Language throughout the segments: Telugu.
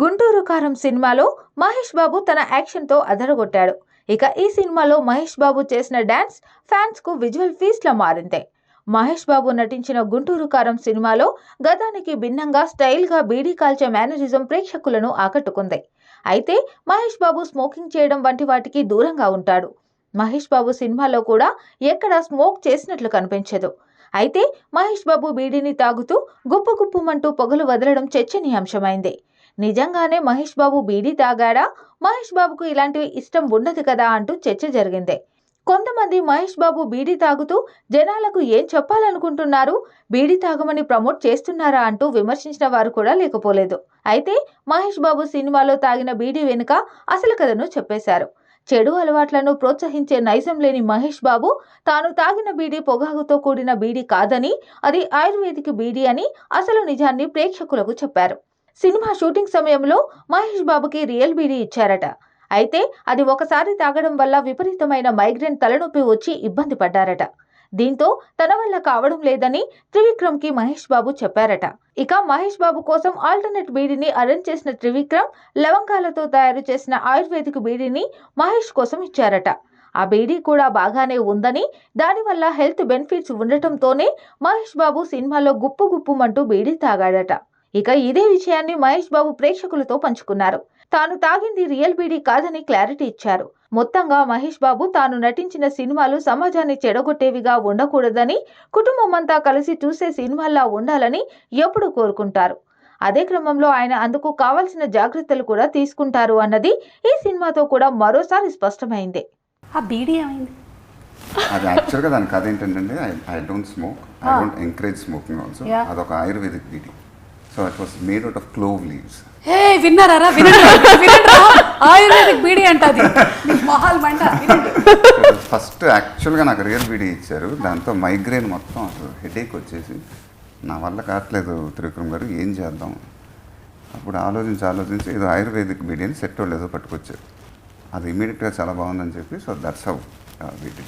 గుంటూరు కారం సినిమాలో మహేష్ బాబు తన యాక్షన్తో అదరగొట్టాడు. ఇక ఈ సినిమాలో మహేష్ బాబు చేసిన డ్యాన్స్ ఫ్యాన్స్కు విజువల్ ఫీస్లా మారింది. మహేష్ బాబు నటించిన గుంటూరు కారం సినిమాలో గతానికి భిన్నంగా స్టైల్గా బీడీ కాల్చే మేనరిజం ప్రేక్షకులను ఆకట్టుకుంది. అయితే మహేష్ బాబు స్మోకింగ్ చేయడం వంటి వాటికి దూరంగా ఉంటాడు. మహేష్ బాబు సినిమాలో కూడా ఎక్కడా స్మోక్ చేసినట్లు కనిపించదు. అయితే మహేష్ బాబు బీడీని తాగుతూ గుప్పు గుప్పుమంటూ పొగలు వదలడం చర్చనీయాంశమైంది. నిజంగానే మహేష్ బాబు బీడీ తాగాడా? మహేష్ బాబుకు ఇలాంటివి ఇష్టం ఉండదు కదా అంటూ చర్చ జరిగింది. కొంతమంది మహేష్ బాబు బీడీ తాగుతూ జనాలకు ఏం చెప్పాలనుకుంటున్నారు? బీడీ తాగమని ప్రమోట్ చేస్తున్నారా అంటూ విమర్శించిన వారు కూడా లేకపోలేదు. అయితే మహేష్ బాబు సినిమాలో తాగిన బీడీ వెనుక అసలు కథను చెప్పేశారు. చెడు అలవాట్లను ప్రోత్సహించే నైజం లేని మహేష్ బాబు తాను తాగిన బీడీ పొగాకుతో కూడిన బీడీ కాదని అది ఆయుర్వేదిక్ బీడీ అని అసలు నిజాన్ని ప్రేక్షకులకు చెప్పారు. సినిమా షూటింగ్ సమయంలో మహేష్ బాబుకి రియల్ బీడీ ఇచ్చారట. అయితే అది ఒకసారి తాగడం వల్ల విపరీతమైన మైగ్రేన్ తలనొప్పి వచ్చి ఇబ్బంది పడ్డారట. దీంతో తన వల్ల కావడం లేదని త్రివిక్రమ్కి మహేష్ బాబు చెప్పారట. ఇక మహేష్ బాబు కోసం ఆల్టర్నేట్ బీడీని అరేంజ్ చేసిన త్రివిక్రమ్ లవంగాలతో తయారు చేసిన ఆయుర్వేదిక్ బీడీని మహేష్ కోసం ఇచ్చారట. ఆ బీడీ కూడా బాగానే ఉందని దానివల్ల హెల్త్ బెనిఫిట్స్ ఉండటంతోనే మహేష్ బాబు సినిమాలో గుప్పు గుప్పుమంటూ బీడీ తాగాడట. ఇక ఇదే విషయాన్ని మహేష్ బాబు ప్రేక్షకులతో పంచుకున్నారు. తాను తాగింది రియల్ బీడీ కాదని క్లారిటీ ఇచ్చారు. మొత్తంగా మహేష్ బాబు తాను నటించిన సినిమాలు సమాజాన్ని చెడగొట్టేవిగా ఉండకూడదని కుటుంబమంతా కలిసి చూసే సినిమాల్లా ఉండాలని ఎప్పుడూ కోరుకుంటారు. అదే క్రమంలో ఆయన అందుకు కావలసిన జాగ్రత్తలు కూడా తీసుకుంటారు అన్నది ఈ సినిమాతో కూడా మరోసారి స్పష్టమైంది. ఆ బీడీ ఏమైంది? అది యాక్చువల్గా దాని కథ ఏంటంటే I don't smoke I don't encourage smoking also. అదొక ayurvedic beedi. So it was made out of clove leaves hey విన్నారా. ఆయుర్వేదిక్ బీడీ అంట అది. మొహాలు మంట. ఫస్ట్ యాక్చువల్గా నాకు రియల్ బీడీ ఇచ్చారు. దాంతో మైగ్రేన్ మొత్తం అసలు హెడేక్ వచ్చేసి నా వల్ల కావట్లేదు త్రివిక్రమ్ గారు ఏం చేద్దాం? అప్పుడు ఆలోచించి ఆలోచించి ఇది ఆయుర్వేదిక్ బీడీ అని సెట్ వాళ్ళు ఏదో పట్టుకొచ్చారు. అది ఇమీడియట్గా చాలా బాగుందని చెప్పి so that's how it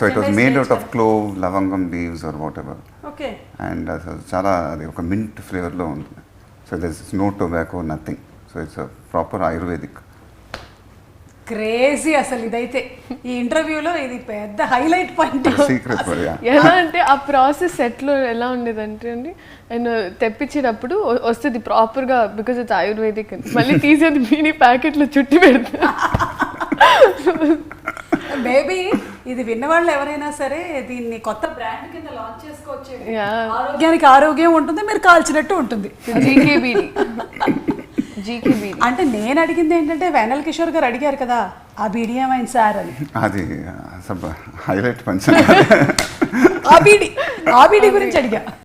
so it was made out of clove లవంగం leaves or whatever and అసలు చాలా అది ఒక మింట్ ఫ్లేవర్లో ఉంటుంది. So this is no tobacco nothing so it's proper ayurvedic crazy అసలు ఇదైతే. ఈ ఇంటర్వ్యూలో ఇది పెద్ద హైలైట్ పాయింట్. సీక్రెట్ ఎలా అంటే ఆ ప్రాసెస్ సెట్లో ఎలా ఉండేదంటే అండి నేను తెప్పించేటప్పుడు వస్తుంది ప్రాపర్గా బికాజ్ ఇట్స్ ఆయుర్వేదిక్ అని. మళ్ళీ తీసేది మీని ప్యాకెట్లో చుట్టి పెడతా. మేబీ ఇది విన్నవాళ్ళు ఎవరైనా సరే దీన్ని కొత్త బ్రాండ్ కింద లాంచ్ చేసుకోవచ్చు. ఆరోగ్యానికి ఆరోగ్యం ఉంటుంది మీరు కాల్చినట్టు ఉంటుంది. జీకేబీడి. జీకేబీడి. అంటే నేను అడిగింది ఏంటంటే వేనల్ కిషోర్ గారు అడిగారు కదా ఆ బీడీ ఏమైంది సార్? అని. అది హైలైట్ పంచం. ఆ బీడీ ఆ బీడీ గురించి అడిగా.